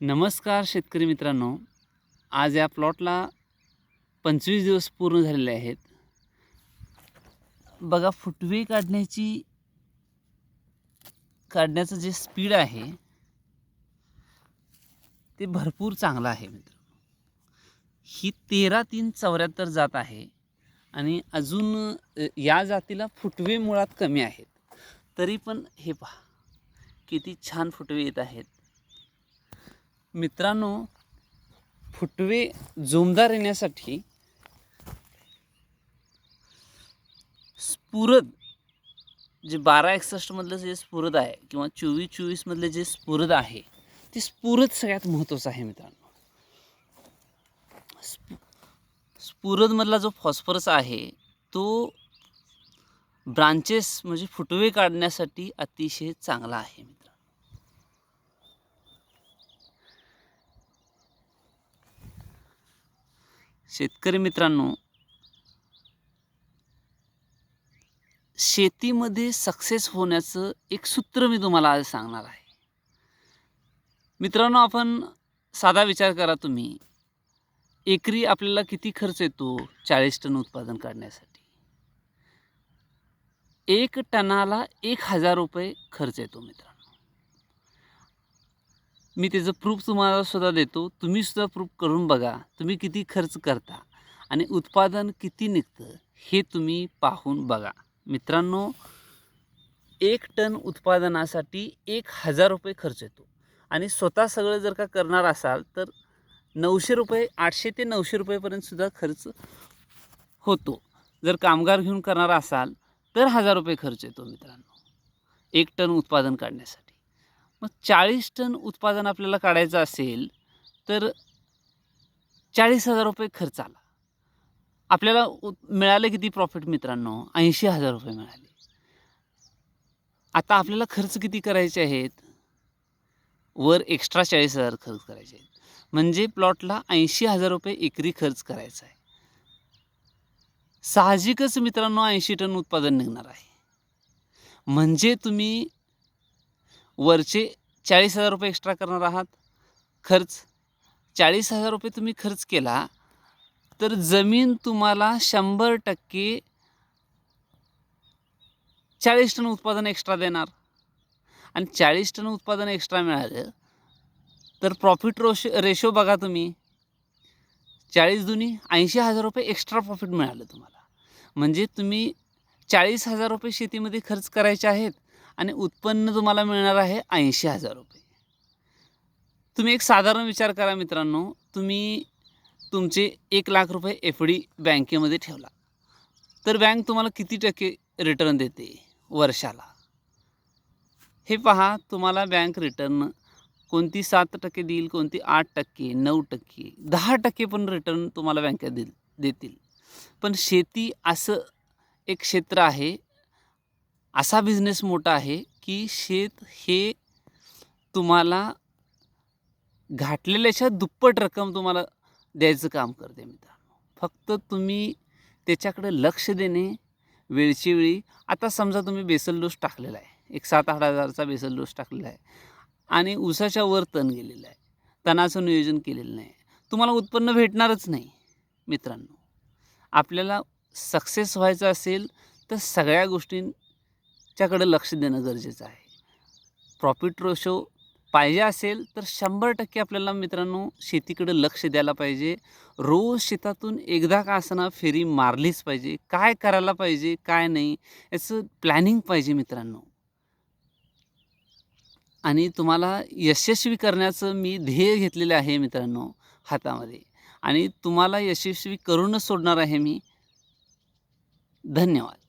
नमस्कार शेतकरी मित्रांनो. आज या प्लॉटला पंचवीस दिवस पूर्ण झालेले आहेत. बघा फुटवे काढण्याची काढण्याचं जे स्पीड आहे ते भरपूर चांगलं आहे मित्र. ही तेरा तीन चौऱ्याहत्तर जात आहे आणि अजून या जातीला फुटवे मुळात कमी आहेत. तरी पण हे पहा किती छान फुटवे येत आहेत. मित्रांनो फुटवे जोमदार येण्यासाठी स्फुरद जे बारा एकसष्टमधलं जे स्फुरद आहे किंवा चोवीस चोवीसमधले जे स्फुरद आहे ते स्फुरद सगळ्यात महत्त्वाचं आहे मित्रांनो. स्फु स्फुरदमधला जो फॉस्फरस आहे तो ब्रांचेस म्हणजे फुटवे काढण्यासाठी अतिशय चांगला आहे शेतकरी मित्रांनो शेतीमध्ये सक्सेस होण्याचं एक सूत्र मी तुम्हाला आज सांगणार आहे. मित्रांनो आपण साधा विचार करा तुम्ही. एकरी आपल्याला किती खर्च येतो चाळीस टन उत्पादन काढण्यासाठी एक टनाला एक हजार रुपये खर्च येतो मित्रांनो. मी त्याचं प्रूफ तुम्हाला सुद्धा देतो. तुम्ही सुद्धा प्रूफ करून बघा. तुम्ही किती खर्च करता आणि उत्पादन किती निघतं हे तुम्ही पाहून बघा. मित्रांनो एक टन उत्पादनासाठी एक हजार रुपये खर्च येतो. आणि स्वतः सगळं जर का करणार असाल तर नऊशे रुपये आठशे ते नऊशे रुपयेपर्यंत सुद्धा खर्च होतो. जर कामगार घेऊन करणार असाल तर हजार रुपये खर्च येतो मित्रांनो. एक टन उत्पादन काढण्यासाठी. मग चाळीस टन उत्पादन आपल्याला काढायचं असेल तर चाळीस हजार रुपये खर्च आला. आपल्याला मिळालं किती प्रॉफिट मित्रांनो? ऐंशी हजार रुपये मिळाले. आता आपल्याला खर्च किती करायचे आहेत? वर एक्स्ट्रा चाळीस हजार खर्च करायचे आहेत. म्हणजे प्लॉटला ऐंशी हजार रुपये एकरी खर्च करायचा आहे. साहजिकच मित्रांनो ऐंशी टन उत्पादन निघणार आहे. म्हणजे तुम्ही वरचे चाळीस हजार रुपये एक्स्ट्रा करणार आहात. खर्च चाळीस हजार रुपये तुम्ही खर्च केला तर जमीन तुम्हाला शंभर टक्के चाळीस टन उत्पादन एक्स्ट्रा देणार. आणि चाळीस टन उत्पादन एक्स्ट्रा मिळालं तर प्रॉफिट रोश रेशो बघा तुम्ही. चाळीस दुनी ऐंशी हजार रुपये एक्स्ट्रा प्रॉफिट मिळालं तुम्हाला. म्हणजे तुम्ही चाळीस हजार रुपये शेतीमध्ये खर्च करायचे आहेत आणि उत्पन्न तुम्हाला मिळणार आहे ऐंशी हजार रुपये. तुम्ही एक साधारण विचार करा मित्रांनो तुम्ही तुमचे एक लाख रुपये एफ डी बँकेमध्ये ठेवला. तर बँक तुम्हाला किती टक्के रिटर्न देते वर्षाला? हे पहा तुम्हाला बँक रिटर्न कोणती सात टक्के देईल कोणती आठ टक्के नऊ टक्के दहा टक्के पण रिटर्न तुम्हाला बँकेत दे देतील. पण शेती असं एक क्षेत्र आहे असा बिझनेस मोठा आहे की शेत हे तुम्हाला घाटलेल्याच्या दुप्पट रक्कम तुम्हाला द्यायचं काम करते मित्रांनो. फक्त तुम्ही त्याच्याकडे लक्ष देणे वेळची वेळी. आता समजा तुम्ही बेसल डोस टाकलेला आहे. एक सात आठ हजारचा बेसल डोस टाकलेला आहे. आणि ऊसाच्या वर तण गेलेलं आहे. तणाचं नियोजन केलेलं नाही. तुम्हाला उत्पन्न भेटणारच नाही मित्रांनो. आपल्याला सक्सेस व्हायचं असेल तर सगळ्या गोष्टींच्याकडे लक्ष देणं गरजेचं आहे. प्रॉफिट रोशो पाहिजे असेल तर शंभर टक्के आपल्याला मित्रांनो शेतीकडे लक्ष द्यायला पाहिजे. रोज शेतातून एकदा का असताना फेरी मारलीच पाहिजे. काय करायला पाहिजे काय नाही याचं प्लॅनिंग पाहिजे मित्रांनो. आणि तुम्हाला यशस्वी करण्याचं मी ध्येय घेतलेलं आहे मित्रांनो हातामध्ये. आणि तुम्हाला यशस्वी करूनच सोडणार आहे मी. धन्यवाद.